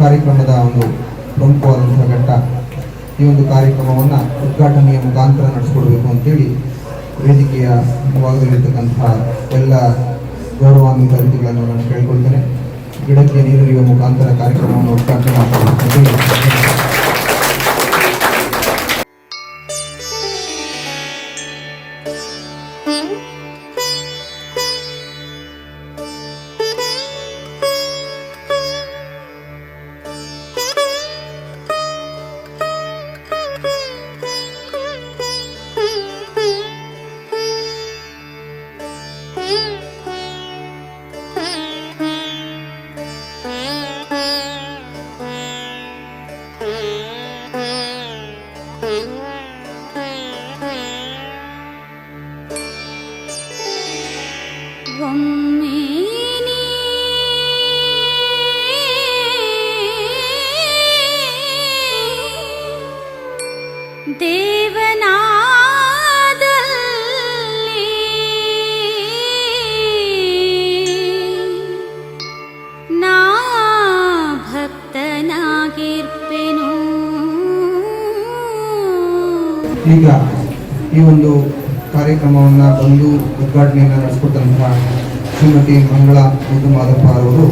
ಕಾರ್ಯಕ್ರಮದ ಒಂದು ಪ್ರಮುಖವಾದಂತಹ ಘಟ್ಟ ಈ ಒಂದು ಕಾರ್ಯಕ್ರಮವನ್ನು ಉದ್ಘಾಟನೆಯ ಮುಖಾಂತರ ನಡೆಸಿಕೊಡ್ಬೇಕು ಅಂತೇಳಿ ವೇದಿಕೆಯ ಭಾಗದಲ್ಲಿರ್ತಕ್ಕಂತಹ ಎಲ್ಲ ಗೌರವಾನ್ವಿತ ಅತಿಥಿಗಳನ್ನು ನಾನು ಕೇಳಿಕೊಳ್ತೇನೆ. ಗಿಡಕ್ಕೆ ನೀರೆರೆಯುವ ಮುಖಾಂತರ ಕಾರ್ಯಕ್ರಮವನ್ನು ಉದ್ಘಾಟನೆ ಮಾಡಬೇಕು ಕಾರ್ಯಕ್ರಮವನ್ನು ಬಂದು ಉದ್ಘಾಟನೆಯನ್ನು ನಡೆಸಿಕೊಟ್ಟಂತಹ ಶ್ರೀಮತಿ ಮಂಗಳಾ ಮಾದಪ್ಪ ಅವರು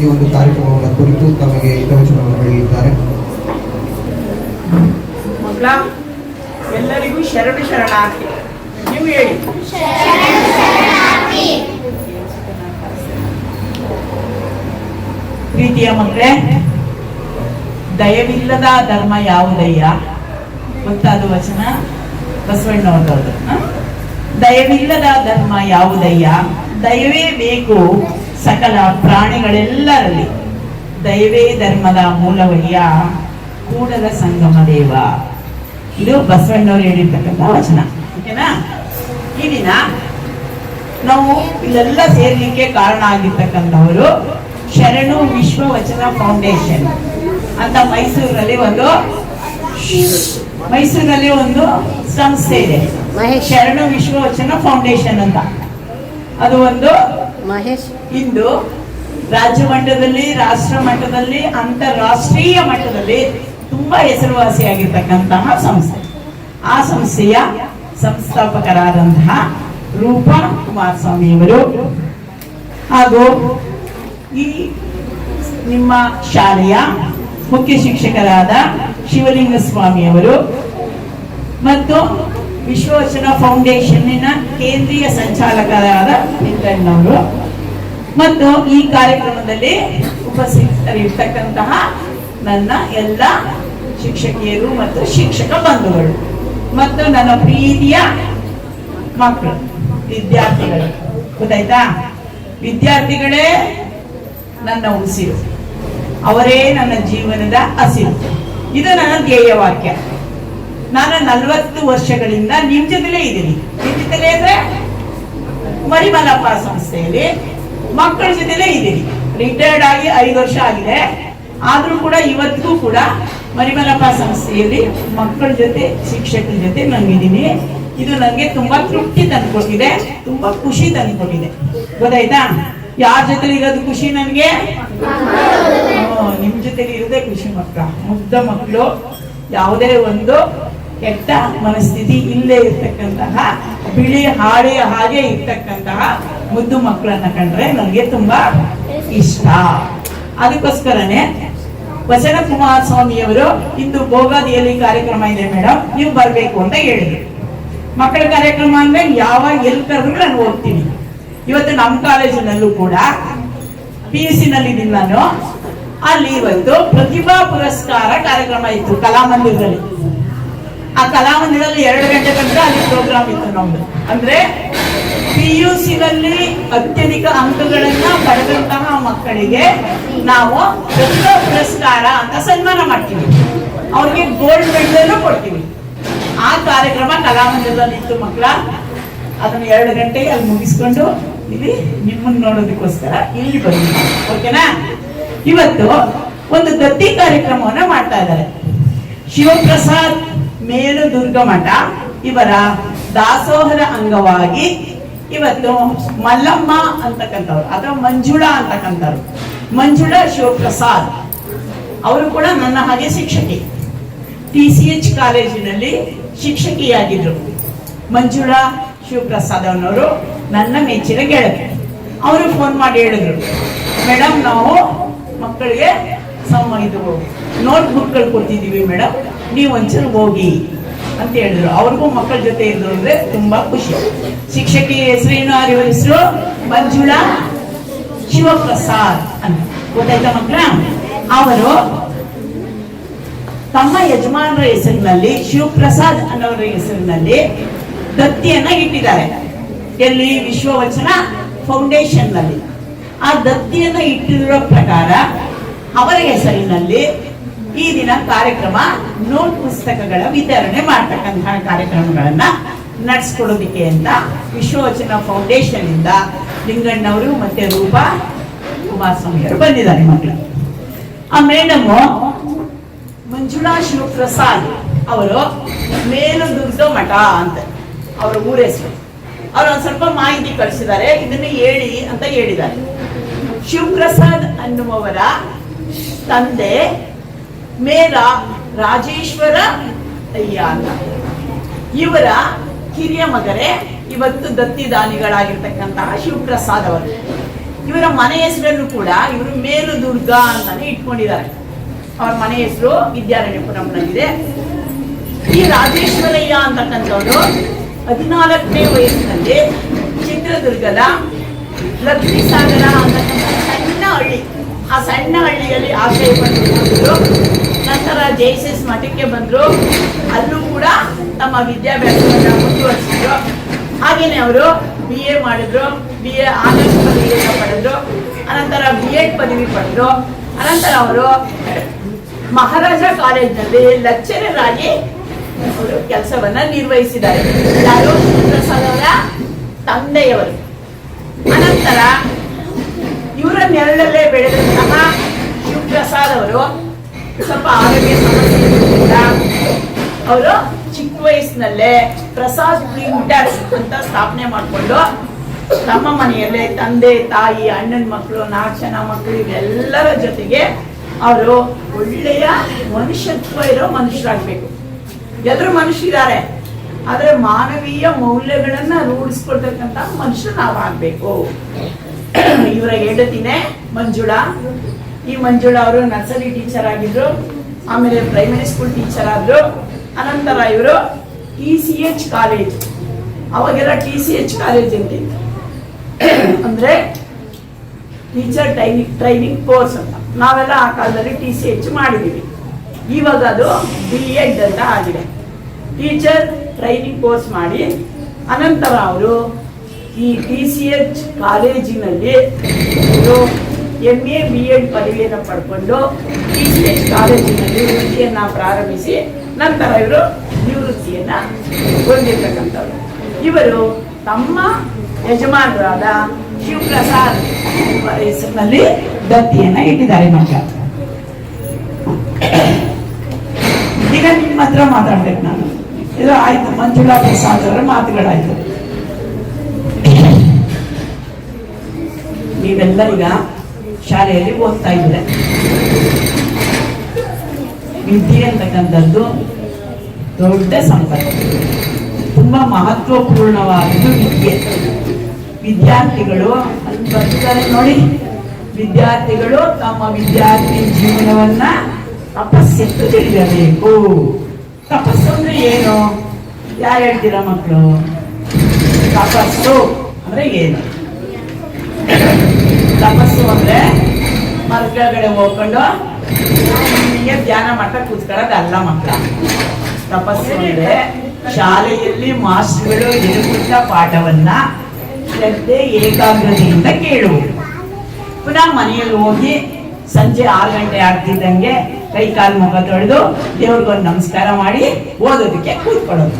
ಈ ಒಂದು ಕಾರ್ಯಕ್ರಮವನ್ನು ಕುರಿತು ತಮಗೆ ಹಿತವಚನವನ್ನು ಹೇಳಿದ್ದಾರೆ. ಮಕ್ಕಳ ಎಲ್ಲರಿಗೂ ಶರಣ ಶರಣಾರ್ಥಿ. ನೀವು ಹೇಳಿ. ಪ್ರೀತಿಯ ಮಕ್ಕಳೇ ದಯವಿಲ್ಲದ ಧರ್ಮ ಯಾವುದಯ್ಯ? ಗೊತ್ತಾದ ವಚನ ಬಸವಣ್ಣವ್ರದ್ದು. ದಯವಿಲ್ಲದ ಧರ್ಮ ಯಾವುದಯ್ಯ? ದಯವೇ ಬೇಕು ಸಕಲ ಪ್ರಾಣಿಗಳೆಲ್ಲರಲ್ಲಿ. ದಯವೇ ಧರ್ಮದ ಮೂಲವಯ್ಯ? ಕೂಡಲ ಸಂಗಮ ದೇವ. ಇದು ಬಸವಣ್ಣವ್ರು ಹೇಳಿರ್ತಕ್ಕಂಥ ವಚನ. ಓಕೆನಾ? ಈ ನಾವು ಇಲ್ಲೆಲ್ಲ ಸೇರ್ಲಿಕ್ಕೆ ಕಾರಣ ಆಗಿರ್ತಕ್ಕಂಥವರು ಶರಣು ವಿಶ್ವ ವಚನ ಫೌಂಡೇಶನ್ ಅಂತ ಮೈಸೂರಲ್ಲಿ ಒಂದು ಮೈಸೂರಲ್ಲಿ ಒಂದು ಸಂಸ್ಥೆ ಇದೆ. ಮಹೇಶ್. ಶರಣ ವಿಶ್ವ ವಚನ ಫೌಂಡೇಶನ್ ಅಂತ. ಅದು ಒಂದು ಮಹೇಶ್. ಇಂದು ರಾಜ್ಯ ಮಟ್ಟದಲ್ಲಿ ರಾಷ್ಟ್ರ ಮಟ್ಟದಲ್ಲಿ ಅಂತಾರಾಷ್ಟ್ರೀಯ ಮಟ್ಟದಲ್ಲಿ ತುಂಬಾ ಹೆಸರುವಾಸಿಯಾಗಿರ್ತಕ್ಕಂತಹ ಸಂಸ್ಥೆ. ಆ ಸಂಸ್ಥೆಯ ಸಂಸ್ಥಾಪಕರಾದಂತಹ ರೂಪಾ ಕುಮಾರಸ್ವಾಮಿಯವರು ಹಾಗೂ ಈ ನಿಮ್ಮ ಶಾಲೆಯ ಮುಖ್ಯ ಶಿಕ್ಷಕರಾದ ಶಿವಲಿಂಗ ಸ್ವಾಮಿಯವರು ಮತ್ತು ವಿಶ್ವವಚನ ಫೌಂಡೇಶನ್ನಿನ ಕೇಂದ್ರೀಯ ಸಂಚಾಲಕರಾದ ನಿಂತಣ್ಣವರು ಮತ್ತು ಈ ಕಾರ್ಯಕ್ರಮದಲ್ಲಿ ಉಪಸ್ಥಿತರಿರ್ತಕ್ಕಂತಹ ನನ್ನ ಎಲ್ಲ ಶಿಕ್ಷಕಿಯರು ಮತ್ತು ಶಿಕ್ಷಕ ಬಂಧುಗಳು ಮತ್ತು ನನ್ನ ಪ್ರೀತಿಯ ಮಕ್ಕಳು, ವಿದ್ಯಾರ್ಥಿಗಳು. ಗೊತ್ತಾಯ್ತಾ? ವಿದ್ಯಾರ್ಥಿಗಳೇ ನನ್ನ ಉಸಿರು. ಅವರೇ ನನ್ನ ಜೀವನದ ಹಸಿರು. ಇದು ನನ್ನ ಧ್ಯೇಯ ವಾಕ್ಯ ನಾನು ನಲ್ವತ್ತು ವರ್ಷಗಳಿಂದ ನಿಮ್ಮ ಜೊತೆಲೇ ಇದ್ದೀನಿ. ನಿಮ್ಮ ಜೊತೆಲೇ ಅಂದ್ರೆ ಮರಿಮಲಪ್ಪ ಸಂಸ್ಥೆಯಲ್ಲಿ ಮಕ್ಕಳ ಜೊತೆಲೇ ಇದ್ದೀನಿ. ರಿಟೈರ್ಡ್ ಆಗಿ ಐದು ವರ್ಷ ಆಗಿದೆ. ಆದ್ರೂ ಕೂಡ ಇವತ್ತಿಗೂ ಕೂಡ ಮರಿಮಲಪ್ಪ ಸಂಸ್ಥೆಯಲ್ಲಿ ಮಕ್ಕಳ ಜೊತೆ, ಶಿಕ್ಷಕರ ಜೊತೆ ನಂಗಿದ್ದೀನಿ ಇದು ನನಗೆ ತುಂಬಾ ತೃಪ್ತಿ ತಂದ್ಕೊಟ್ಟಿದೆ, ತುಂಬಾ ಖುಷಿ ತಂದ್ಕೊಟ್ಟಿದೆ. ಗೊತ್ತಾಯ್ತಾ? ಯಾರ ಜೊತೆ ಇರೋದು ಖುಷಿ ನನಗೆ? ನಿಮ್ ಜೊತೆ ಇರೋದೇ ಖುಷಿ ಮಕ್ಕಳ ಮುಗ್ಧ ಮಕ್ಕಳು. ಯಾವುದೇ ಒಂದು ಕೆಟ್ಟ ಮನಸ್ಥಿತಿ ಇಲ್ಲೇ ಇರ್ತಕ್ಕಂತಹ, ಬಿಳಿ ಹಾಳೆಯ ಹಾಗೆ ಇರ್ತಕ್ಕಂತಹ ಮುದ್ದು ಮಕ್ಕಳನ್ನ ಕಂಡ್ರೆ ನನಗೆ ತುಂಬಾ ಇಷ್ಟ. ಅದಕ್ಕೋಸ್ಕರನೇ ವಚನ ಕುಮಾರಸ್ವಾಮಿಯವರು ಇಂದು ಭೋಗಾದಿಯಲ್ಲಿ ಕಾರ್ಯಕ್ರಮ ಇದೆ ಮೇಡಮ್ ನೀವು ಬರ್ಬೇಕು ಅಂತ ಹೇಳಿದ್ರು. ಮಕ್ಕಳ ಕಾರ್ಯಕ್ರಮ ಅಂದ್ರೆ ಯಾವಾಗ ಎಲ್ಲಿ ಕರೆದ್ರು ನಾನು ಹೋಗ್ತೀನಿ. ಇವತ್ತು ನಮ್ಮ ಕಾಲೇಜಿನಲ್ಲೂ ಕೂಡ ಪಿ ಯು ಸಿ ನಲ್ಲಿ ಇದ್ದೀನಿ ನಾನು ಅಲ್ಲಿ ಇವತ್ತು ಪ್ರತಿಭಾ ಪುರಸ್ಕಾರ ಕಾರ್ಯಕ್ರಮ ಇತ್ತು ಕಲಾಮಂದಿರದಲ್ಲಿ. ಆ ಕಲಾಮಂದಿರದಲ್ಲಿ ಎರಡು ಗಂಟೆ ತನಕ ಅಲ್ಲಿ ಪ್ರೋಗ್ರಾಮ್ ಇತ್ತು ನಮ್ದು. ಅಂದ್ರೆ ಪಿ ಯು ನಲ್ಲಿ ಅತ್ಯಧಿಕ ಅಂಕಗಳನ್ನ ಪಡೆದಂತಹ ಮಕ್ಕಳಿಗೆ ನಾವು ಪ್ರತಿಭಾ ಪುರಸ್ಕಾರ ಅಂತ ಸನ್ಮಾನ ಮಾಡ್ತೀವಿ. ಅವ್ರಿಗೆ ಗೋಲ್ಡ್ ಮೆಡಲ್ ಕೊಡ್ತೀವಿ. ಆ ಕಾರ್ಯಕ್ರಮ ಕಲಾಮಂದಿರದಲ್ಲಿ ಇತ್ತು ಮಕ್ಕಳ. ಅದನ್ನ ಎರಡು ಗಂಟೆಗೆ ಅಲ್ಲಿ ಮುಗಿಸ್ಕೊಂಡು ಇಲ್ಲಿ ನಿಮ್ಮನ್ನ ನೋಡೋದಕ್ಕೋಸ್ಕರ ಇಲ್ಲಿ ಬಂದ್ವಿ ಓಕೆನಾ ಇವತ್ತು ಒಂದು ದತ್ತಿ ಕಾರ್ಯಕ್ರಮವನ್ನ ಮಾಡ್ತಾ ಇದ್ದಾರೆ. ಶಿವಪ್ರಸಾದ್ ಮೇಲು ದುರ್ಗ ಮಠ ಇವರ ದಾಸೋಹದ ಅಂಗವಾಗಿ ಇವತ್ತು ಮಲ್ಲಮ್ಮ ಅಂತಕ್ಕಂಥವ್ರು, ಅಥವಾ ಮಂಜುಳಾ ಅಂತಕ್ಕಂಥವ್ರು. ಮಂಜುಳ ಶಿವಪ್ರಸಾದ್. ಅವರು ಕೂಡ ನನ್ನ ಹಾಗೆ ಶಿಕ್ಷಕಿ. ಟಿ ಸಿ ಎಚ್ ಕಾಲೇಜಿನಲ್ಲಿ ಶಿಕ್ಷಕಿಯಾಗಿದ್ರು. ಮಂಜುಳಾ ಶಿವಪ್ರಸಾದ್ ಅನ್ನೋರು ನನ್ನ ಮೆಚ್ಚಿನ ಗೆಳತಿ. ಅವರು ಫೋನ್ ಮಾಡಿ ಹೇಳಿದ್ರು ಮೇಡಮ್ ನಾವು ಮಕ್ಕಳಿಗೆ ಸಮ ಇದು ನೋಟ್ ಬುಕ್ಗಳು ಕೊಡ್ತಿದ್ದೀವಿ ಮೇಡಮ್ ನೀವು ಒಂಚೂರು ಹೋಗಿ ಅಂತ ಹೇಳಿದ್ರು. ಅವ್ರಿಗೂ ಮಕ್ಕಳ ಜೊತೆ ಇದ್ರು ಅಂದ್ರೆ ತುಂಬಾ ಖುಷಿ. ಶಿಕ್ಷಕಿ ಹೆಸರೇನು? ಅವ್ರ ಹೆಸರು? ಮಂಜುಳಾ ಶಿವಪ್ರಸಾದ್ ಅಂತ. ಗೊತ್ತಾಯ್ತಾ ಮಕ್ಕಳ? ಅವರು ತಮ್ಮ ಯಜಮಾನರ ಹೆಸರಿನಲ್ಲಿ, ಶಿವಪ್ರಸಾದ್ ಅನ್ನೋರ ಹೆಸರಿನಲ್ಲಿ ದತ್ತಿಯನ್ನ ಇಟ್ಟಿದ್ದಾರೆ. ಎಲ್ಲಿ? ವಿಶ್ವವಚನ ಫೌಂಡೇಶನ್ನಲ್ಲಿ ಆ ದತ್ತಿಯನ್ನ ಇಟ್ಟಿರೋ ಪ್ರಕಾರ ಅವರ ಹೆಸರಿನಲ್ಲಿ ಈ ದಿನ ಕಾರ್ಯಕ್ರಮ ನೋಟ್ ಪುಸ್ತಕಗಳ ವಿತರಣೆ ಮಾಡ್ತಕ್ಕಂತಹ ಕಾರ್ಯಕ್ರಮಗಳನ್ನ ನಡೆಸ್ಕೊಡೋದಿಕ್ಕೆ ಅಂತ ವಿಶ್ವವಚನ ಫೌಂಡೇಶನ್ ಇಂದ ಲಿಂಗಣ್ಣವರು ಮತ್ತೆ ರೂಪಾ ಕುಮಾರಸ್ವಾಮಿ ಅವರು ಬಂದಿದ್ದಾರೆ ಮಕ್ಕಳು. ಆ ಮೇಡಮ್ ಮಂಜುಳಾ ಶಿವಪ್ರಸಾದ್ ಅವರು ಮೇಲುದುರ್ಗ ಮಠ ಅಂತ ಅವರ ಊರ ಹೆಸರು. ಅವ್ರು ಒಂದ್ ಸ್ವಲ್ಪ ಮಾಹಿತಿ ಕಳಿಸಿದ್ದಾರೆ, ಇದನ್ನು ಹೇಳಿ ಅಂತ ಹೇಳಿದ್ದಾರೆ. ಶಿವಪ್ರಸಾದ್ ಅನ್ನುವವರ ತಂದೆ ಮೇಲ ರಾಜೇಶ್ವರ ಅಯ್ಯ ಅಂತ ಇವರ ಕಿರಿಯ ಮಗರೇ, ಇವತ್ತು ದತ್ತಿದಾನಿಗಳಾಗಿರ್ತಕ್ಕಂತಹ ಶಿವಪ್ರಸಾದ್ ಅವರು. ಇವರ ಮನೆ ಹೆಸರನ್ನು ಕೂಡ ಇವರು ಮೇಲು ಮೇಲುದುರ್ಗ ಅಂತಾನೆ ಇಟ್ಕೊಂಡಿದ್ದಾರೆ. ಅವ್ರ ಮನೆ ಹೆಸರು ವಿದ್ಯಾರಣ್ಯಪುರಂನಲ್ಲಿದೆ ಈ ರಾಜೇಶ್ವರಯ್ಯ ಅಂತಕ್ಕಂಥವ್ರು ಹದಿನಾಲ್ಕನೇ ವಯಸ್ಸಿನಲ್ಲಿ ಚಿತ್ರದುರ್ಗದ ಲಕ್ಷ್ಮೀ ಸಾಗರ ಅಂತಕ್ಕಂಥ ಸಣ್ಣ ಹಳ್ಳಿ. ಆ ಸಣ್ಣ ಹಳ್ಳಿಯಲ್ಲಿ ಆಶ್ರಯ ಜೆ ಎಸ್ ಎಸ್ ಮಠಕ್ಕೆ ಬಂದರು. ಅಲ್ಲೂ ಕೂಡ ತಮ್ಮ ವಿದ್ಯಾಭ್ಯಾಸವನ್ನು ಮುಂದುವರಿಸಿದ್ರು. ಹಾಗೇನೆ ಅವರು ಬಿ ಎ ಮಾಡಿದ್ರು. ಬಿ ಎ ಆನರ್ಸ್ ಪದವಿಯನ್ನು ಪಡೆದ್ರು. ಅನಂತರ ಬಿ ಎಡ್ ಪದವಿ ಪಡೆದ್ರು. ಅನಂತರ ಅವರು ಮಹಾರಾಜ ಕಾಲೇಜ್ನಲ್ಲಿ ಲೆಕ್ಚರರ್ ಆಗಿ ಅವರು ಕೆಲಸವನ್ನ ನಿರ್ವಹಿಸಿದ್ದಾರೆ. ಯಾರು? ಪ್ರಸಾದ್ ಅವರ ತಂದೆಯವರು. ಅನಂತರ ಇವರ ನೆರಳಲ್ಲೇ ಬೆಳೆದಂತಹ ಶಿವಪ್ರಸಾದ್ ಅವರು ಸ್ವಲ್ಪ ಆರೋಗ್ಯ ಸಮಸ್ಯೆ ಅವರು ಚಿಕ್ಕ ವಯಸ್ಸಿನಲ್ಲೇ ಪ್ರಸಾದ್ ಪ್ರಿಂಟರ್ಸ್ ಅಂತ ಸ್ಥಾಪನೆ ಮಾಡಿಕೊಂಡು ತಮ್ಮ ಮನೆಯಲ್ಲೇ ತಂದೆ, ತಾಯಿ, ಅಣ್ಣನ ಮಕ್ಕಳು ನಾಲ್ಕು ಜನ ಮಕ್ಕಳು ಇವೆಲ್ಲರ ಜೊತೆಗೆ ಅವರು ಒಳ್ಳೆಯ ಮನುಷ್ಯತ್ವ ಇರೋ ಮನುಷ್ಯರಾಗಬೇಕು. ಎಲ್ಲರೂ ಮನುಷ್ಯರಿದ್ದಾರೆ. ಆದರೆ ಮಾನವೀಯ ಮೌಲ್ಯಗಳನ್ನ ರೂಢಿಸ್ಕೊಳ್ತಕ್ಕಂತ ಮನುಷ್ಯ ನಾವಾಗಬೇಕು. ಇವರ ಹೆಂಡತಿನೇ ಮಂಜುಳಾ. ಈ ಮಂಜುಳ ಅವರು ನರ್ಸರಿ ಟೀಚರ್ ಆಗಿದ್ರು, ಆಮೇಲೆ ಪ್ರೈಮರಿ ಸ್ಕೂಲ್ ಟೀಚರ್ ಆದ್ರು. ಅನಂತರ ಇವರು ಟಿ ಸಿ ಎಚ್ ಕಾಲೇಜ್ ಅವಾಗೆಲ್ಲ ಟಿ ಸಿ ಎಚ್ ಕಾಲೇಜ್ ಅಂತಿತ್ತು ಅಂದ್ರೆ ಟೀಚರ್ ಟ್ರೈನಿಂಗ್ ಟ್ರೈನಿಂಗ್ ಕೋರ್ಸ್ ಅಂತ. ನಾವೆಲ್ಲ ಆ ಕಾಲದಲ್ಲಿ ಟಿ ಸಿ ಎಚ್ ಮಾಡಿದ್ದೀವಿ ಇವಾಗ ಅದು ಬಿ ಎಡ್ ಅಂತ ಆಗಿದೆ. ಟೀಚರ್ ಟ್ರೈನಿಂಗ್ ಕೋರ್ಸ್ ಮಾಡಿ, ಅನಂತರ ಅವರು ಈ ಟಿ ಸಿ ಎಚ್ ಕಾಲೇಜಿನಲ್ಲಿ ಎಂ ಎ ಬಿ ಎಡ್ ಪದವಿಯನ್ನು ಪಡ್ಕೊಂಡು ಟಿ ಸಿ ಎಚ್ ಕಾಲೇಜಿನಲ್ಲಿ ವೃತ್ತಿಯನ್ನು ಪ್ರಾರಂಭಿಸಿ ನಂತರ ಇವರು ನಿವೃತ್ತಿಯನ್ನು ಹೊಂದಿರ್ತಕ್ಕಂಥವ್ರು. ಇವರು ತಮ್ಮ ಯಜಮಾನರಾದ ಶಿವಪ್ರಸಾದ್ ಹೆಸರಿನಲ್ಲಿ ದತ್ತಿಯನ್ನು ಇಟ್ಟಿದ್ದಾರೆ ಮಕ್ಕಳ ಈಗ ನಿಮ್ಮ ಹತ್ರ ಮಾತಾಡ್ಬೇಕು ನಾನು. ಇದು ಆಯ್ತು, ಮಂಜುಳಾ ಪ್ರಸಾದ್ ಅವರ ಮಾತುಗಳಾಯ್ತು. ಈಗ ಶಾಲೆಯಲ್ಲಿ ಓದ್ತಾ ಇದ್ದಾರೆ ವಿದ್ಯೆ ಅಂತಕ್ಕಂಥದ್ದು ದೊಡ್ಡ ಸಂಪತ್ತು. ತುಂಬಾ ಮಹತ್ವಪೂರ್ಣವಾದದ್ದು ವಿದ್ಯೆ. ವಿದ್ಯಾರ್ಥಿಗಳು ಅಲ್ಲಿ ನೋಡಿ. ವಿದ್ಯಾರ್ಥಿಗಳು ತಮ್ಮ ವಿದ್ಯಾರ್ಥಿ ಜೀವನವನ್ನ ತಪಸ್ಸೆತ್ತು ತಿಳಿಯಬೇಕು. ತಪಸ್ಸು ಅಂದ್ರೆ ಏನು? ಯಾರು ಹೇಳ್ತೀರಾ ಮಕ್ಕಳು ತಪಸ್ಸು ಅಂದ್ರೆ ಏನು? ತಪಸ್ಸು ಅಂದ್ರೆ ಮರಗಡೆ ಹೋಗ್ಕೊಂಡು ನಿಮಗೆ ಧ್ಯಾನ ಮಾಡ್ತಾ ಕೂತ್ಕೊಳ್ಳೋದಲ್ಲ ಮಕ್ಕಳ. ತಪಸ್ಸು ಅಂದ್ರೆ ಶಾಲೆಯಲ್ಲಿ ಮಾಸ್ಟರ್ಗಳು ಹೇಳಿಕೊಟ್ಟ ಪಾಠವನ್ನ ಶ್ರದ್ಧೆ, ಏಕಾಗ್ರತೆಯಿಂದ ಕೇಳುವುದು. ಪುನಃ ಮನೆಯಲ್ಲಿ ಹೋಗಿ ಸಂಜೆ ಆರು ಗಂಟೆ ಆಗ್ತಿದ್ದಂಗೆ ಕೈ ಕಾಲು ಮುಖ ತೊಳೆದು ದೇವ್ರಿಗೊಂದು ನಮಸ್ಕಾರ ಮಾಡಿ ಓದೋದಕ್ಕೆ ಕೂತ್ಕೊಳ್ಳೋದು.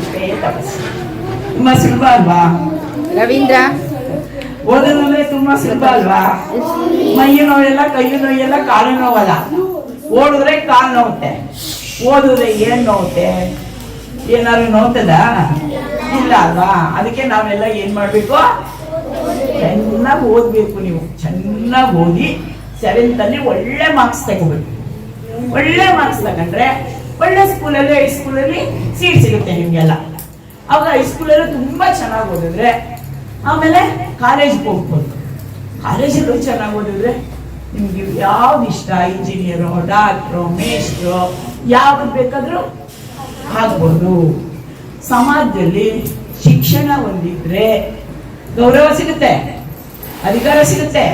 ಇಷ್ಟೇ ತಪಸ್ಸು. ತುಂಬಾ ಸುಲಭ ಅಲ್ವಾ? ರವೀಂದ್ರ. ಓದೋದಂದ್ರೆ ತುಂಬಾ ಸುಲಭ ಅಲ್ವಾ? ಮೈಯ ನೋವೆಲ್ಲ, ಕೈಯು ನೋವೆಲ್ಲ, ಕಾಲು ನೋವಲ್ಲ? ಓಡಿದ್ರೆ ಕಾಲು ನೋವುತ್ತೆ. ಓದಿದ್ರೆ ಏನ್ ನೋವುತ್ತೆ? ಏನಾದ್ರು ನೋವುತ್ತದ ಇಲ್ಲ ಅಲ್ವಾ? ಅದಕ್ಕೆ ನಾವೆಲ್ಲ ಏನ್ ಮಾಡ್ಬೇಕು? ಚೆನ್ನಾಗಿ ಓದ್ಬೇಕು ನೀವು. ಚೆನ್ನಾಗಿ ಓದಿ ಸೆವೆಂತ್ ಅಲ್ಲಿ ಒಳ್ಳೆ ಮಾರ್ಕ್ಸ್ ತಗೋಬೇಕು. ಒಳ್ಳೆ ಮಾರ್ಕ್ಸ್ ತಗೊಂಡ್ರೆ ಒಳ್ಳೆ ಸ್ಕೂಲಲ್ಲಿ ಹೈಸ್ಕೂಲಲ್ಲಿ ಸೀಟ್ ಸಿಗುತ್ತೆ ನಿಮ್ಗೆಲ್ಲ. ಅವಾಗ ಹೈಸ್ಕೂಲಲ್ಲೂ ತುಂಬಾ ಚೆನ್ನಾಗಿ ಓದಿದ್ರೆ ಆಮೇಲೆ ಕಾಲೇಜ್ಗೆ ಹೋಗ್ಬೋದು. ಕಾಲೇಜಲ್ಲೂ ಚೆನ್ನಾಗಿ ಓದಿದ್ರೆ ನಿಮ್ಗೆ ಯಾವ್ದು ಇಷ್ಟ? ಇಂಜಿನಿಯರು ಡಾಕ್ಟ್ರು ಮೇಸ್ಟ್ರು ಯಾವ್ದು ಬೇಕಾದರೂ ಆಗ್ಬೋದು. ಸಮಾಜದಲ್ಲಿ ಶಿಕ್ಷಣ ಹೊಂದಿದ್ರೆ ಗೌರವ ಸಿಗುತ್ತೆ, ಅಧಿಕಾರ ಸಿಗುತ್ತೆ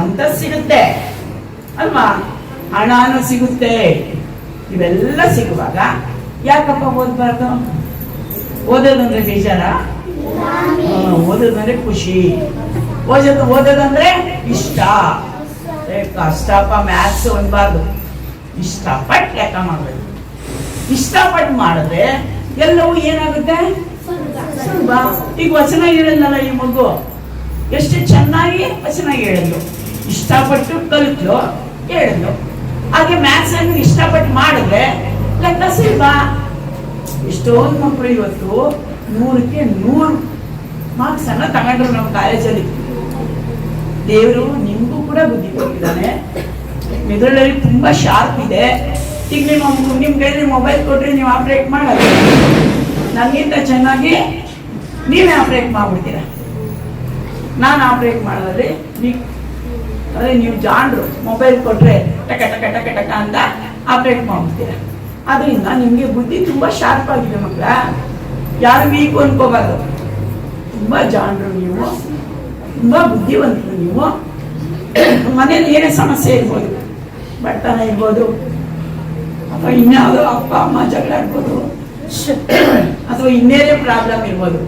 ಅಂತ ಸಿಗುತ್ತೆ, ಅಲ್ವಾ? ಹಣನೂ ಸಿಗುತ್ತೆ. ಇವೆಲ್ಲ ಸಿಗುವಾಗ ಯಾಕಪ್ಪ ಓದ್ಬಾರ್ದು? ಓದೋದಂದ್ರೆ ಬೇಜಾರ? ಓದೋದಂದ್ರೆ ಖುಷಿ. ಓದೋದು ಓದೋದಂದ್ರೆ ಇಷ್ಟ. ಕಷ್ಟಪ್ಪ ಮ್ಯಾಥ್ಸ್ ಅನ್ಬಾರ್ದು. ಇಷ್ಟಪಟ್ಟು ಲೆಕ್ಕ ಮಾಡಬೇಕು. ಇಷ್ಟಪಟ್ಟು ಮಾಡಿದ್ರೆ ಎಲ್ಲವೂ ಏನಾಗುತ್ತೆ? ಸುಲಭ. ಈಗ ವಚನ ಹೇಳಿದ್ನಲ್ಲ ಈ ಮಗು. ಎಷ್ಟು ಚೆನ್ನಾಗಿ ವಚನ ಹೇಳಿದ್ಲು. ಇಷ್ಟಪಟ್ಟು ಕಲಿತು ಹೇಳಿದ್ಲು. ಹಾಗೆ ಮ್ಯಾಥ್ಸ್ ಅನ್ನು ಇಷ್ಟಪಟ್ಟು ಮಾಡಿದ್ರೆ ಲೆಕ್ಕ ಸುಲಭ. ಎಷ್ಟೊಂದು ಮಕ್ಕಳು ಇವತ್ತು ನೂರಕ್ಕೆ ನೂರು ಮಾರ್ಕ್ಸ್ ಅನ್ನ ತಗೊಂಡ್ರು ನಮ್ಮ ಕಾಲೇಜಲ್ಲಿ ದೇವರು ನಿಮಗೂ ಕೂಡ ಬುದ್ಧಿ ಕೊಟ್ಟಿದ್ದಾನೆ. ಮೆದುಳಲ್ಲಿ ತುಂಬಾ ಶಾರ್ಪ್ ಇದೆ. ಈಗ ನಿಮ್ಮ ನಿಮ್ ಕೈಯಲ್ಲಿ ಮೊಬೈಲ್ ಕೊಟ್ಟರೆ ನೀವು ಆಪ್ರೇಟ್ ಮಾಡಲ್ಲ. ನನಗಿಂತ ಚೆನ್ನಾಗಿ ನೀವೇ ಆಪ್ರೇಟ್ ಮಾಡ್ಬಿಡ್ತೀರ? ನಾನು ಆಪರೇಟ್ ಮಾಡೋದ್ರಿ ನೀ ಅದೇ ನೀವು ಜಾಣರು ಮೊಬೈಲ್ ಕೊಟ್ಟರೆ ಟಕ ಟಕ ಟಕ ಟಕ ಅಂತ ಆಪ್ರೇಟ್ ಮಾಡ್ಬಿಡ್ತೀರ? ಅದರಿಂದ ನಿಮಗೆ ಬುದ್ಧಿ ತುಂಬಾ ಶಾರ್ಪ್ ಆಗಿದೆ ಮಕ್ಕಳ. ಯಾರು ವೀಕು ಅನ್ಕೋಬಾರ್ದು ತುಂಬ ಜಾಣರು ನೀವು, ತುಂಬ ಬುದ್ಧಿವಂತರು ನೀವು. ಮನೇಲಿ ಏನೇ ಸಮಸ್ಯೆ ಇರ್ಬೋದು ಬಟ್ಟನ ಇರ್ಬೋದು, ಅಥವಾ ಇನ್ಯಾವುದೋ ಅಪ್ಪ, ಅಮ್ಮ ಜಗಳ ಆಡ್ಬೋದು, ಅಥವಾ ಇನ್ನೇನೇ ಪ್ರಾಬ್ಲಮ್ ಇರ್ಬೋದು,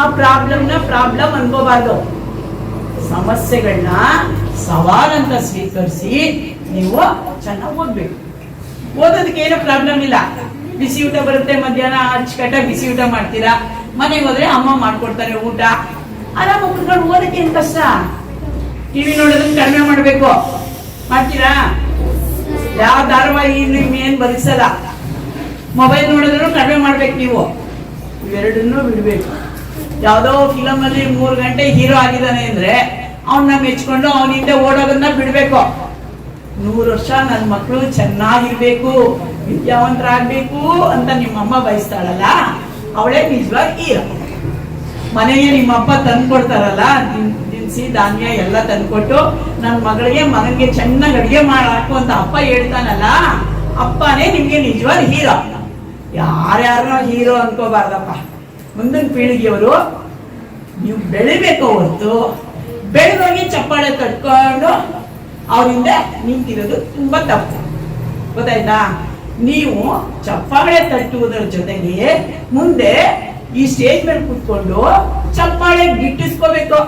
ಆ ಪ್ರಾಬ್ಲಮ್ನ ಪ್ರಾಬ್ಲಮ್ ಅನ್ಕೋಬಾರ್ದು. ಸಮಸ್ಯೆಗಳನ್ನ ಸವಾಲಂತ ಸ್ವೀಕರಿಸಿ ನೀವು ಚೆನ್ನಾಗಿ ಓದ್ಬೇಕು. ಓದೋದಕ್ಕೆ ಏನೋ ಪ್ರಾಬ್ಲಮ್ ಇಲ್ಲ. ಬಿಸಿ ಊಟ ಬರುತ್ತೆ ಮಧ್ಯಾಹ್ನ ಅಚ್ಚುಕಟ್ಟಾಗಿ ಬಿಸಿ ಊಟ ಮಾಡ್ತೀರಾ? ಮನೆಗೆ ಹೋದ್ರೆ ಅಮ್ಮ ಮಾಡ್ಕೊಡ್ತಾರೆ ಊಟ. ಆರಾಮ ಕುತ್ಕೊಂಡು ಓದಕ್ಕೆ ಏನ್ ಕಷ್ಟ? ಟಿವಿ ನೋಡೋದನ್ನ ಕಡಿಮೆ ಮಾಡ್ಬೇಕು. ಮಾಡ್ತೀರಾ? ಯಾವ ಧಾರಾವಾಹಿ ಏನ್ ಬದುಕಿಸಲ್ಲ ಮೊಬೈಲ್ ನೋಡಿದ್ರು ಕಡಿಮೆ ಮಾಡ್ಬೇಕು ನೀವು. ಇವೆರಡನ್ನೂ ಬಿಡ್ಬೇಕು. ಯಾವ್ದೋ ಫಿಲಮ್ ಅಲ್ಲಿ ಮೂರು ಗಂಟೆ ಹೀರೋ ಆಗಿದ್ದಾನೆ ಅಂದ್ರೆ ಅವನ್ನ ಮೆಚ್ಕೊಂಡು ಅವನಿಂದ ಓಡೋದನ್ನ ಬಿಡ್ಬೇಕು. ನೂರು ವರ್ಷ ನನ್ನ ಮಕ್ಕಳು ಚೆನ್ನಾಗಿರ್ಬೇಕು, ವಿದ್ಯಾವಂತರಾಗ್ಬೇಕು ಅಂತ ನಿಮ್ಮಮ್ಮ ಬಯಸ್ತಾಳಲ್ಲ, ಅವಳೇ ನಿಜವಾಗಿ ಹೀರೋ ಮನೆಗೆ ನಿಮ್ಮ ಅಪ್ಪ ತಂದ್ಕೊಡ್ತಾರಲ್ಲ, ದಿನ್- ದಿನಸಿ ಧಾನ್ಯ ಎಲ್ಲ ತಂದ್ಕೊಟ್ಟು ನನ್ನ ಮಗಳಿಗೆ ಮಗನಿಗೆ ಚೆನ್ನಾಗಿ ಅಡಿಗೆ ಮಾಡಾಕು ಅಂತ ಅಪ್ಪ ಹೇಳ್ತಾನಲ್ಲ, ಅಪ್ಪನೇ ನಿಮ್ಗೆ ನಿಜವಾದ ಹೀರೋ. ಯಾರ್ಯಾರನ್ನ ಹೀರೋ ಅನ್ಕೋಬಾರ್ದಪ್ಪ. ಮುಂದಿನ ಪೀಳಿಗೆಯವರು, ನೀವು ಬೆಳಿಬೇಕು ಹೊತ್ತು ಬೆಳೆದೋಗಿ ಚಪ್ಪಾಳೆ ತಟ್ಕೊಂಡು ಅವರಿಂದ ನಿಂತಿರೋದು ತುಂಬಾ ತಪ್ಪು. ಗೊತ್ತಾಯ್ತಾ? ನೀವು ಚಪ್ಪಾಳೆ ತಟ್ಟುವುದರ ಜೊತೆಗೆ ಮುಂದೆ ಈ ಸ್ಟೇಜ್ ಮೇಲೆ ಕೂತ್ಕೊಂಡು ಚಪ್ಪಾಳೆ ಗಿಟ್ಟಿಸ್ಕೋಬೇಕು.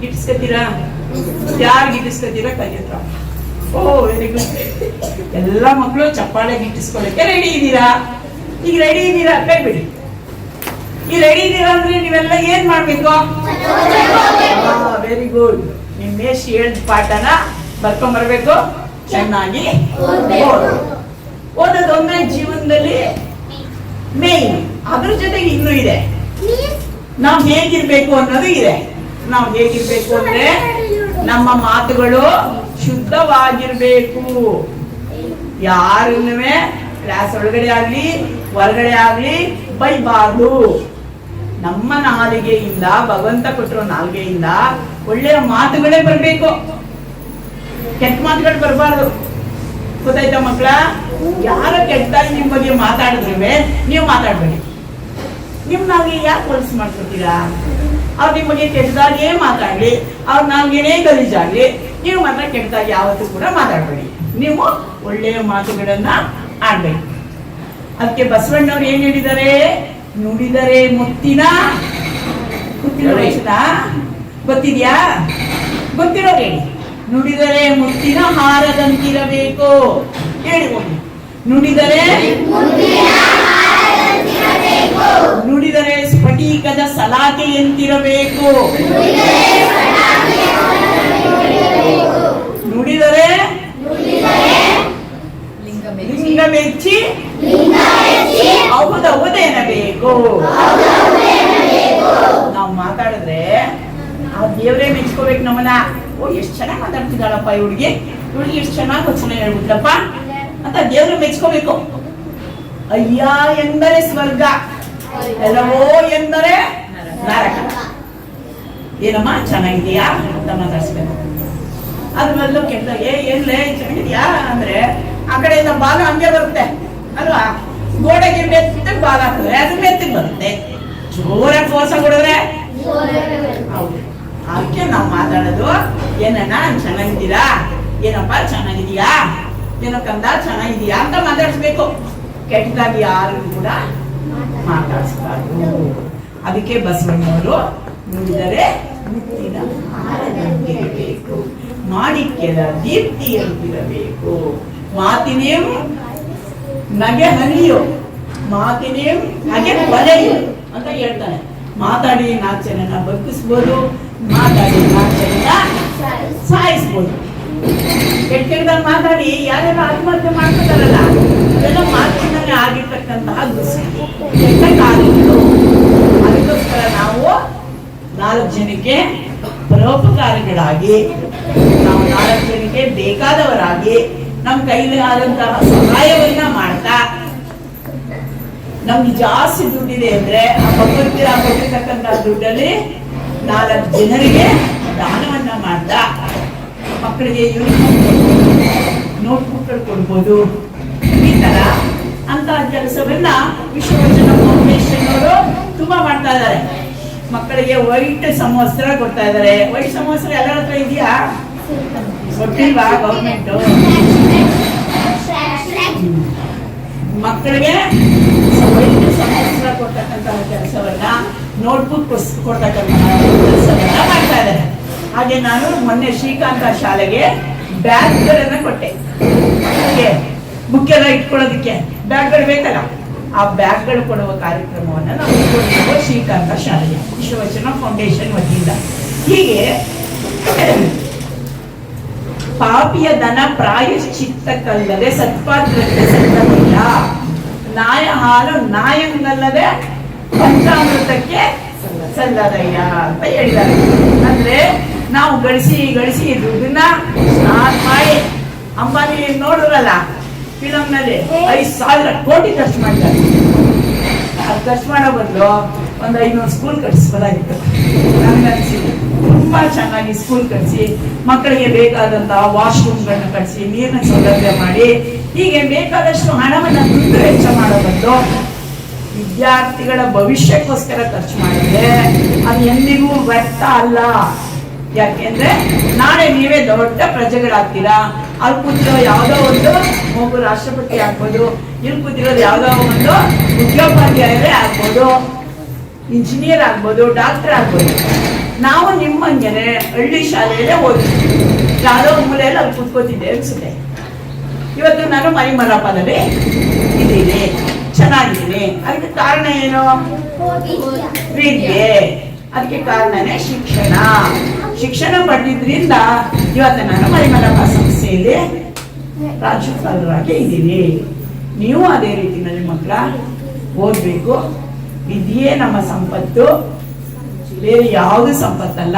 ಗಿಟ್ಟಿಸ್ಕೊತೀರಾ? ಯಾರು ಗಿಟ್ಟಿಸ್ಕೊತೀರಾ? ಕೈ ಹತ್ರ. ಓ ವೆರಿ ಗುಡ್ ಎಲ್ಲ ಮಕ್ಕಳು ಚಪ್ಪಾಳೆ ಗಿಟ್ಟಿಸ್ಕೊಳ್ಳಕ್ಕೆ ರೆಡಿ ಇದ್ದೀರಾ? ಈಗ ರೆಡಿ ಇದ್ದೀರಾ? ಕೈ ಬಿಡಿ ಈ ರೆಡಿ ಇದ್ದೀರಾ ಅಂದ್ರೆ ನೀವೆಲ್ಲ ಏನ್ ಮಾಡ್ಬೇಕು? ವೆರಿ ಗುಡ್ ನಿಮ್ ಮೇಷ್ ಹೇಳಿದ ಪಾಠನ ಬರ್ಕೊಂಡ್ ಬರ್ಬೇಕು. ಚೆನ್ನಾಗಿ ಓದೋದೊಮ್ಮೆ ಜೀವನದಲ್ಲಿ ಮೇನ್. ಅದ್ರ ಜೊತೆಗೆ ಇನ್ನೂ ಇದೆ. ನಾವ್ ಹೇಗಿರ್ಬೇಕು ಅನ್ನೋದು ಇದೆ. ನಾವ್ ಹೇಗಿರ್ಬೇಕು ಅಂದ್ರೆ ನಮ್ಮ ಮಾತುಗಳು ಶುದ್ಧವಾಗಿರ್ಬೇಕು. ಯಾರನ್ನೂ ಕ್ಲಾಸ್ ಒಳಗಡೆ ಆಗ್ಲಿ, ಹೊರಗಡೆ ಆಗ್ಲಿ ಬೈಬಾರ್ದು. ನಮ್ಮ ನಾಲಿಗೆಯಿಂದ, ಭಗವಂತ ಕೊಟ್ಟಿರೋ ನಾಲಿಗೆಯಿಂದ ಒಳ್ಳೆಯ ಮಾತುಗಳೇ ಬರಬೇಕು. ಕೆಟ್ಟ ಮಾತುಗಳು ಬರಬಾರ್ದು. ಗೊತ್ತಾಯ್ತಾ ಮಕ್ಕಳ? ಯಾರ ಕೆಟ್ಟದಾಗಿ ನಿಮ್ಮ ಬಗ್ಗೆ ಮಾತಾಡಿದ್ರೆ ನೀವು ಮಾತಾಡ್ಬೇಡಿ. ನಿಮ್ ನಾಲ್ಗೆ ಯಾಕೆ ಹೊಲಸು ಮಾಡ್ಕೊತೀರಾ? ಅವ್ರು ನಿಮ್ಮ ಬಗ್ಗೆ ಕೆಟ್ಟದಾಗೇ ಮಾತಾಡ್ಲಿ, ಅವ್ರ ನಾಲ್ಗೇನೇ ಗಲೀಜಾಗ್ಲಿ, ನೀವು ಮಾತ್ರ ಕೆಟ್ಟದಾಗಿ ಯಾವತ್ತೂ ಕೂಡ ಮಾತಾಡಬೇಡಿ. ನೀವು ಒಳ್ಳೆಯ ಮಾತುಗಳನ್ನ ಆಡ್ಬೇಕು ಅದಕ್ಕೆ ಬಸವಣ್ಣವ್ರು ಏನ್ ಹೇಳಿದ್ದಾರೆ? ನುಡಿದರೆ ಮುತ್ತಿನ. ಗೊತ್ತಿರೋ ಗೊತ್ತಿದ್ಯಾ? ಗೊತ್ತಿರೋ ಹೇಳಿ. ನುಡಿದರೆ ಮುತ್ತಿನ ಹಾರದಂತಿರಬೇಕು. ಹೇಳಿ ಹೋಗಿ ನುಡಿದರೆ ನುಡಿದರೆ ಸ್ಫಟಿಕದ ಸಲಾಕೆಯಂತಿರಬೇಕು. ನುಡಿದರೆ ಲಿಂಗ ಮೆಚ್ಚಿ ಹೌದೌದೇನಬೇಕು ನಾವು ಮಾತಾಡಿದ್ರೆ ಆ ದೇವರೇ ಮೆಚ್ಕೋಬೇಕು ನಮ್ಮನ್ನ. ಓ ಎಷ್ಟು ಚೆನ್ನಾಗಿ ಮಾತಾಡ್ತಿದ್ದಾಳಪ್ಪ ಇವಳಿಗೆ ಇವಳಿಗೆ ಎಷ್ಟು ಚೆನ್ನಾಗಿ ವಚನ ಹೇಳ್ಬಿಟ್ಲಪ್ಪ? ಅಂತ ದೇವ್ರ ಮೆಚ್ಕೋಬೇಕು. ಅಯ್ಯ ಎಂದರೆ ಸ್ವರ್ಗ. ಎಲ್ಲವೋ ಎಂದರೆ ನರಕ. ಏನಮ್ಮ ಚೆನ್ನಾಗಿದೆಯಾ ಅಂತ ಮಾತಾಡ್ಸ್ಬೇಕು. ಅದ್ರ ಬದಲು ಕೆಟ್ಟ ಏ ಏನ್ಲೇ ಚೆನ್ನಾಗಿದ್ಯಾ ಅಂದ್ರೆ ಆ ಕಡೆಯಿಂದ ಬಾಲ ಹಂಗೆ ಬರುತ್ತೆ. ಅಲ್ವಾ? ಗೋಡೆಗೆ ಮೆತ್ತಗೆ ಬಾಲ ಹಾಕಿದ್ರೆ ಅದು ಮೆತ್ತಿಗೆ ಬರುತ್ತೆ. ಜೋರಾಗಿ ಫೋರ್ಸ ಕೊಡಿದ್ರೆ ಹೌದು. ಅದಕ್ಕೆ ನಾವು ಮಾತಾಡೋದು, ಏನಣ್ಣ ಚೆನ್ನಾಗಿದ್ದೀರಾ? ಏನಪ್ಪ ಚೆನ್ನಾಗಿದೀಯಾ ಏನೋ ಕಂದ ಚೆನ್ನಾಗಿದೀಯಾ ಅಂತ ಮಾತಾಡಿಸ್ಬೇಕು. ಕೆಟ್ಟದಾಗಿ ಯಾರು ಕೂಡ ಮಾತಾಡಿಸ್ಬಾರ್ದು. ಅದಕ್ಕೆ ಬಸವಣ್ಣವರು ನೋಡಿದರೆ ಮುತ್ತಿನ ಹಾರದಂತಿರಬೇಕು ಮಾಣಿಕ್ಯದ ದೀಪ್ತಿಯಂತಿರಬೇಕು. ಮಾತಿನೇನು ನಗೆ ಹನಿಯೋ ಮಾತಿನೇನು ನಗೆ ಕೊಲೆಯೋ ಅಂತ ಹೇಳ್ತಾನೆ. ಮಾತಾಡಿ ನಾಲ್ಕು ಜನನ ಬದುಕಿಸ್ಬೋದು ಮಾತಾಡಿ ನಾಲ್ಕು ಜನನ ಸಾಯಿಸ್ಬೋದು. ಕೆಟ್ಟ ಕೆಟ್ಟದಾಗ ಮಾತಾಡಿ ಯಾರೆಲ್ಲ ಆತ್ಮಹತ್ಯೆ ಮಾಡ್ಕೊತಾರಲ್ಲ ಅದೆಲ್ಲ ಮಾತಿನಲ್ಲಿ ಆಗಿರ್ತಕ್ಕಂತಹ ದುಸ್ಸು. ಕೆಟ್ಟ ಕಾರ್ಯಗಳು ಅದಕ್ಕೋಸ್ಕರ ನಾವು ನಾಲ್ಕು ಜನಕ್ಕೆ ಪರೋಪಕಾರಿಗಳಾಗಿ ನಾವು ನಾಲ್ಕು ಜನಕ್ಕೆ ಬೇಕಾದವರಾಗಿ ನಮ್ಮ ಕೈಲಿ ಆದಂತಹ ಸಹಾಯವನ್ನ ಮಾಡ್ತಾ ನಮ್ಗೆ ಜಾಸ್ತಿ ದುಡ್ಡಿದೆ ಅಂದ್ರೆ ಆ ಭಗವಂತ ಕೊಟ್ಟಿರ್ತಕ್ಕಂತಹ ದುಡ್ಡಲ್ಲಿ ನಾಲ್ಕು ಜನರಿಗೆ ದಾನವನ್ನು ಮಾಡ್ದ. ಮಕ್ಕಳಿಗೆ ಯೂನಿಫಾರ್ಮ್ ನೋಟ್ಬುಕ್ಗಳು ಕೊಡ್ಬೋದು. ಈ ತರ ಅಂತ ಕೆಲಸವನ್ನ ವಿಶ್ವವಚನ ಫೌಂಡೇಶನ್ ಅವರು ತುಂಬಾ ಮಾಡ್ತಾ ಇದ್ದಾರೆ. ಮಕ್ಕಳಿಗೆ ವೈಟ್ ಸಮವಸ್ತ್ರ ಕೊಡ್ತಾ ಇದ್ದಾರೆ. ವೈಟ್ ಸಮವಸ್ತ್ರ ಎಲ್ಲರ ಹತ್ರ ಇದೆಯಾ? ಕೊಟ್ಟಿಲ್ವಾ ಗೌರ್ಮೆಂಟ್ ಮಕ್ಕಳಿಗೆ ವೈಟ್ ಸಮವಸ್ತ್ರ ಕೊಡ್ತಕ್ಕಂತಹ ಕೆಲಸವನ್ನ ನೋಟ್ಬುಕ್ ಕೊಡ್ತಕ್ಕಂಥ ಕೆಲಸವನ್ನ ಮಾಡ್ತಾ ಇದ್ದಾರೆ. ಹಾಗೆ ನಾನು ಮೊನ್ನೆ ಶ್ರೀಕಾಂತ ಶಾಲೆಗೆ ಬ್ಯಾಗ್ಗಳನ್ನ ಕೊಟ್ಟೆ. ಮಕ್ಕಳಿಗೆ ಬುಕ್ ಎಲ್ಲ ಇಟ್ಕೊಳ್ಳೋದಕ್ಕೆ. ಬ್ಯಾಗ್ಗಳು ಬೇಕಲ್ಲ? ಆ ಬ್ಯಾಗ್ಗಳು ಕೊಡುವ ಕಾರ್ಯಕ್ರಮವನ್ನು ನಾವು ಶ್ರೀಕಾಂತ ಶಾಲೆಗೆ, ವಿಶ್ವವಚನ ಫೌಂಡೇಶನ್ ವತಿಯಿಂದ. ಹೀಗೆ ಪಾಪಿಯ ದನ ಪ್ರಾಯಶ್ಚಿತ್ತಕ್ಕಲ್ಲದೆ ಸತ್ಪಾತ್ರಕ್ಕೆ ಸತ್ತಮಿಲ್ಲ ನಾಯ ಹಾಲು ನಾಯಂಗಲ್ಲದೆ ಪಂಚಾಮೃತಕ್ಕೆ ಸಲ್ಲದಯ್ಯ ಅಂತ ಹೇಳಿದ್ದಾರೆ. ಅಂದ್ರೆ ನಾವು ಗಳಿಸಿ ಗಳಿಸಿ ದುಡ್ಡನ್ನ ಮಾಡಿ ಅಂಬಾನಿ ನೋಡಿದ್ರಲ್ಲ ಫಿಲಮ್ನಲ್ಲಿ ಐದು ಸಾವಿರ ಕೋಟಿ ಖರ್ಚು ಮಾಡಿದ್ದಾರೆ ಅದು ಖರ್ಚು ಮಾಡೋ ಬದಲು ಒಂದು ಐನೂರು ಸ್ಕೂಲ್ ಕಟ್ಟಿಸ್ಬೋದಾಗಿತ್ತು ನನಗನ್ಸಿದ್ದು ತುಂಬಾ ಚೆನ್ನಾಗಿ ಸ್ಕೂಲ್ ಕಟ್ಟಿಸಿ ಮಕ್ಕಳಿಗೆ ಬೇಕಾದಂತಹ ವಾಶ್ರೂಮ್ಗಳನ್ನ ಕಟ್ಟಿಸಿ ನೀರಿನ ಸೌಲಭ್ಯ ಮಾಡಿ, ಹೀಗೆ ಬೇಕಾದಷ್ಟು ಹಣವನ್ನು ದುಡ್ಡು ವೆಚ್ಚ ಮಾಡೋ ಬದಲು ವಿದ್ಯಾರ್ಥಿಗಳ ಭವಿಷ್ಯಕ್ಕೋಸ್ಕರ ಖರ್ಚು ಮಾಡಿದ್ರೆ ಅದು ಎಂದಿಗೂ ವ್ಯರ್ಥ ಅಲ್ಲ. ಯಾಕೆಂದ್ರೆ ನಾಳೆ ನೀವೇ ದೊಡ್ಡ ಪ್ರಜೆಗಳಾಗ್ತೀರಾ? ಅಲ್ಲಿ ಕೂತಿರೋ ಯಾವುದೋ ಒಂದು ಒಬ್ಬ ರಾಷ್ಟ್ರಪತಿ ಆಗ್ಬೋದು, ಇಲ್ಲಿ ಕೂತಿರೋದು ಯಾವುದೋ ಒಂದು ಉದ್ಯೋಪಾಧ್ಯಾಯರೇ ಆಗ್ಬೋದು ಇಂಜಿನಿಯರ್ ಆಗ್ಬೋದು ಡಾಕ್ಟರ್ ಆಗ್ಬೋದು. ನಾವು ನಿಮ್ಮಂಗೆನೆ ಹಳ್ಳಿ ಶಾಲೆಯಲ್ಲೇ ಓದಿದ್ವಿ ಯಾವುದೋ ಮೂಲೆಯಲ್ಲಿ ಅಲ್ಲಿ ಕೂತ್ಕೋತಿದ್ದೆ ಅನ್ಸುತ್ತೆ. ಇವತ್ತು ನಾನು ಮರಿಮಲ್ಲಪ್ಪದಲ್ಲಿ ಇದ್ದೀನಿ. ಚೆನ್ನಾಗಿದ್ದೀನಿ. ಅದಕ್ಕೆ ಕಾರಣ ಏನು? ವಿದ್ಯೆ ಅದಕ್ಕೆ ಕಾರಣನೇ ಶಿಕ್ಷಣ. ಶಿಕ್ಷಣ ಪಡೆದಿದ್ರಿಂದ ಇವತ್ತು ನಾನು ಮರಿಮಲಪ್ಪ ಸಂಸ್ಥೆಯಲ್ಲಿ ರಾಜ್ಯಪಾಲರಾಗಿ ಇದ್ದೀನಿ. ನೀವು ಅದೇ ರೀತಿಯಲ್ಲಿ ಮಕ್ಕಳ ಓದಬೇಕು. ವಿದ್ಯೆ ನಮ್ಮ ಸಂಪತ್ತು. ಬೇರೆ ಯಾವುದು ಸಂಪತ್ತಲ್ಲ.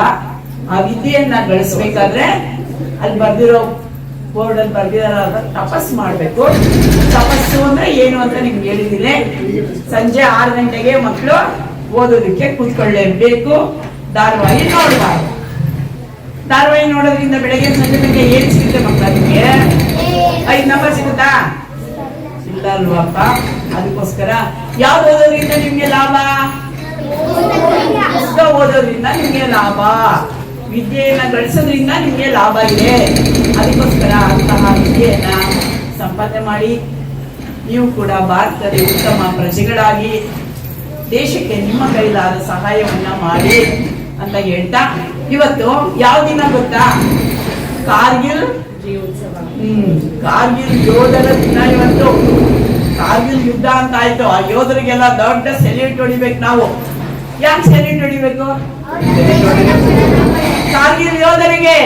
ಆ ವಿದ್ಯೆಯನ್ನ ಗಳಿಸ್ಬೇಕಾದ್ರೆ ಅಲ್ಲಿ ಬರ್ದಿರೋ ಬೋರ್ಡ್ ಅಲ್ಲಿ ಬರ್ದಿದಾರ ತಪಸ್ ಮಾಡ್ಬೇಕು. ತಪಸ್ಸು ಅಂದ್ರೆ ಏನು ಅಂತ ನಿಮ್ಗೆ ಹೇಳಿದಿಲ್ಲ ಸಂಜೆ ಆರು ಗಂಟೆಗೆ ಮಕ್ಕಳು ಓದೋದಕ್ಕೆ ಕೂತ್ಕೊಳ್ಳೇಬೇಕು. ಧಾರಾವಾಹಿ ನೋಡಬಾರ್ದು. ಧಾರಾವಾಹಿ ನೋಡೋದ್ರಿಂದ ಬೆಳಗ್ಗೆ ಸಂಜೆ ಬೆಳಗ್ಗೆ ಏನ್ ಸಿಗುತ್ತೆ ಮಕ್ಕಳ ನಿಮಗೆ? ಐದು ನಂಬರ್ ಸಿಗುತ್ತಾ? ಇಲ್ಲ ಅಲ್ವಪ್ಪ ಅದಕ್ಕೋಸ್ಕರ ಯಾವ್ದು ಓದೋದ್ರಿಂದ ನಿಮ್ಗೆ ಲಾಭ? ಓದೋದ್ರಿಂದ ನಿಮ್ಗೆ ಲಾಭ. ವಿದ್ಯೆಯನ್ನ ಗಳಿಸೋದ್ರಿಂದ ನಿಮಗೆ ಲಾಭ ಇದೆ. ಅದಕ್ಕೋಸ್ಕರ ಅಂತಹ ವಿದ್ಯೆಯನ್ನ ಸಂಪಾದನೆ ಮಾಡಿ. ನೀವು ಕೂಡ ಭಾರತದ ಉತ್ತಮ ಪ್ರಜೆಗಳಾಗಿ ದೇಶಕ್ಕೆ ನಿಮ್ಮ ಕೈಲಾದ ಸಹಾಯವನ್ನ ಮಾಡಿ ಅಂತ ಹೇಳ್ತಾ ಇವತ್ತು ಯಾವ ದಿನ ಗೊತ್ತಾ? ಕಾರ್ಗಿಲ್ ಹ್ಮ್ ಕಾರ್ಗಿಲ್ ಯೋಧರ ದಿನ ಇವತ್ತು. ಕಾರ್ಗಿಲ್ ಯುದ್ಧ ಅಂತ ಆಯ್ತು. ಆ ಯೋಧರಿಗೆಲ್ಲ ದೊಡ್ಡ ಸೆಲ್ಯೂಟ್ ಹೊಡಿಬೇಕು ನಾವು. ಯಾಕೆ ಸೆಲ್ಯೂಟ್ ಹೊಡಿಬೇಕು. ಕಾರ್ಗಿಲ್ ಯೋಧರಿಗೆ.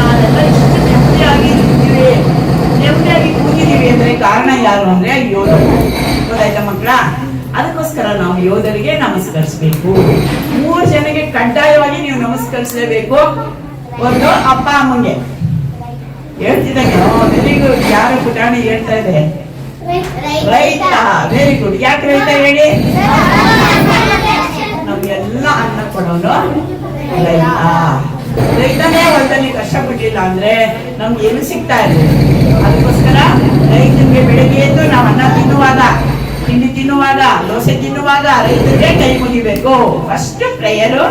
ನಾವೆಲ್ಲ ಇಷ್ಟು ನೆಮ್ಮದಿಯಾಗಿ ಇರ್ತೀವಿ ನೆಮ್ಮದಿಯಾಗಿ ಅಂದ್ರೆ ಕಾರಣ ಯಾರು ಅಂದ್ರೆ ಯೋಧರು. ಗೊತ್ತಾಯ್ತಾ ಮಕ್ಕಳ? ಅದಕ್ಕೋಸ್ಕರ ನಾವು ಯೋಧರಿಗೆ ನಮಸ್ಕರಿಸಬೇಕು. ಮೂರು ಜನಕ್ಕೆ ಕಡ್ಡಾಯವಾಗಿ ನೀವು ನಮಸ್ಕರಿಸಲೇಬೇಕು. ಒಂದು ಅಪ್ಪ ಅಮ್ಮಂಗೆ. ಹೇಳ್ತಿದ್ದಂಗೆ ಗುಡ್ ಯಾರು ಪುಟಾಣಿ ಹೇಳ್ತಾ ಇದೆ? ರೈತ. ವೆರಿ ಗುಡ್ ಯಾಕೆ ರೈತ ಹೇಳಿ? ನಮ್ಗೆಲ್ಲ ಅನ್ನ ಕೊಡೋನು? ರೈತ ರೈತನೇ ಹೊಲದಲ್ಲಿ ಕಷ್ಟಪಟ್ಟಿಲ್ಲ ಅಂದ್ರೆ ನಮ್ಗೆ ಏನು ಸಿಗ್ತಾ ಇದೆ ಅದಕ್ಕೋಸ್ಕರ ರೈತರಿಗೆ ಬೆಳಿಗ್ಗೆ ಎದ್ದು ನಾವು ಅನ್ನ ತಿನ್ನುವಾಗ, ತಿಂಡಿ ತಿನ್ನುವಾಗ, ದೋಸೆ ತಿನ್ನುವಾಗ ರೈತರಿಗೆ ಕೈ ಮುಗಿಬೇಕು. ಫಸ್ಟ್ ಪ್ರೇಯರು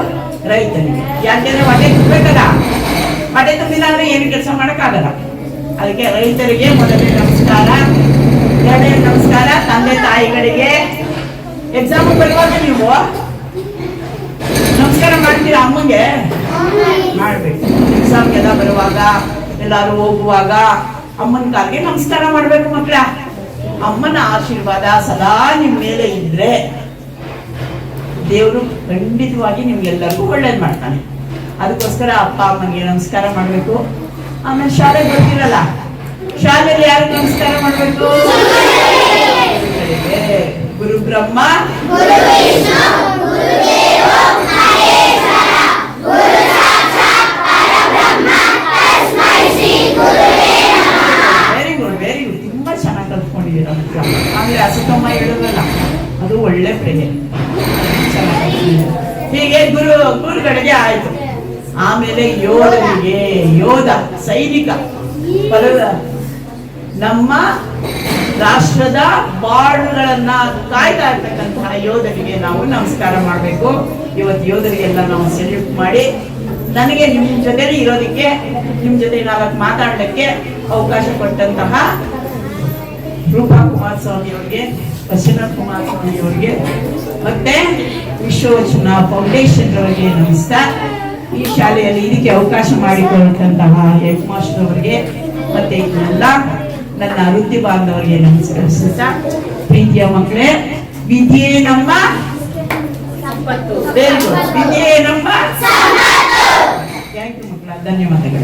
ರೈತನಿಗೆ. ಯಾಕೆಂದ್ರೆ ಹೊಟ್ಟೆ ತುಂಬಬೇಕಲ್ಲ ಹೊಟ್ಟೆ ತುಂಬಿಲ್ಲ ಅಂದ್ರೆ ಏನು ಕೆಲಸ ಮಾಡೋಕ್ಕಾಗಲ್ಲ. ಅದಕ್ಕೆ ರೈತರಿಗೆ ಮೊದಲನೇ ನಮಸ್ಕಾರ. ಎರಡನೇ ನಮಸ್ಕಾರ, ತಂದೆ ತಾಯಿಗಳಿಗೆ. ಎಕ್ಸಾಮ್ ಬರುವಾಗ ನೀವು ನಮಸ್ಕಾರ ಮಾಡ್ತೀರಾ ಅಮ್ಮಂಗೆ? ಮಾಡ್ಬೇಕು. ಎಕ್ಸಾಮ್ಗೆಲ್ಲ ಬರುವಾಗ ಎಲ್ಲಾರು ಹೋಗುವಾಗ ಅಮ್ಮನ ಕಾಲಿಗೆ ನಮಸ್ಕಾರ ಮಾಡ್ಬೇಕು ಮಕ್ಕಳ ಅಮ್ಮನ ಆಶೀರ್ವಾದ ಸದಾ ನಿಮ್ ಮೇಲೆ ಇದ್ರೆ ದೇವರು ಖಂಡಿತವಾಗಿ ನಿಮ್ಗೆಲ್ಲರಿಗೂ ಒಳ್ಳೇದ್ ಮಾಡ್ತಾನೆ. ಅದಕ್ಕೋಸ್ಕರ ಅಪ್ಪ ಅಮ್ಮನಿಗೆ ನಮಸ್ಕಾರ ಮಾಡ್ಬೇಕು. ಆಮೇಲೆ ಶಾಲೆಗೆ ಬರ್ತೀರಲ್ಲ? ಶಾಲೆಯಲ್ಲಿ ಯಾರು ನಮಸ್ಕಾರ ಮಾಡ್ಬೇಕು. ಗುರು Brahma. Very good very good ತುಂಬ ಚೆನ್ನಾಗಿ ಕಲ್ತ್ಕೊಂಡಿದ್ದೀರ ಆಮೇಲೆ ಅಸಕಮ್ಮ ಹೇಳೋದಲ್ಲ, ಅದು ಒಳ್ಳೆ ಚೆನ್ನಾಗಿ ಹೀಗೆ ಗುರು, ಗುರುಗಳಿಗೆ ಆಯ್ತು. ಆಮೇಲೆ ಯೋಧರಿಗೆ, ಯೋಧ, ಸೈನಿಕ. ಬಲದ ನಮ್ಮ ರಾಷ್ಟ್ರದ ಬಾಳುಗಳನ್ನ ಕಾಯ್ತಾ ಇರ್ತಕ್ಕಂತಹ ಯೋಧರಿಗೆ ನಾವು ನಮಸ್ಕಾರ ಮಾಡಬೇಕು. ಇವತ್ತು ಯೋಧರಿಗೆಲ್ಲ ನಾವು ಸೆಲೆಕ್ಟ್ ಮಾಡಿ ನನಗೆ ನಿಮ್ಮ ಜೊತೆಲಿ ಇರೋದಕ್ಕೆ ನಿಮ್ಮ ಜೊತೆ ನಾಲ್ಕು ಮಾತಾಡಲಿಕ್ಕೆ ಅವಕಾಶ ಕೊಟ್ಟಂತಹ ರೂಪಾ ಕುಮಾರಸ್ವಾಮಿ ಅವ್ರಿಗೆ ವಚನ ಕುಮಾರಸ್ವಾಮಿ ಅವ್ರಿಗೆ, ಮತ್ತೆ ವಿಶ್ವವಚನ ಫೌಂಡೇಶನ್ ಅವರಿಗೆ ನಮಸ್ಕಾರ. ಈ ಶಾಲೆಯಲ್ಲಿ ಇದಕ್ಕೆ ಅವಕಾಶ ಮಾಡಿಕೊಟ್ಟಂತಹ ಹೆಡ್ ಮಾಸ್ಟರ್ ಅವರಿಗೆ, ಮತ್ತೆ ಎಲ್ಲ ನನ್ನ ವೃತ್ತಿ ಬಾಂಧವರಿಗೆ ನಮಸ್ಕರಿಸುತ್ತಾ ಪ್ರೀತಿಯ ಮಕ್ಕಳೇ, ವಿದ್ಯೆ ನಮ್ಮ ವಿದ್ಯೆ ನಮ್ಮ థ్యాంక్ యూ ముఖ్య ధన్యవాదాలు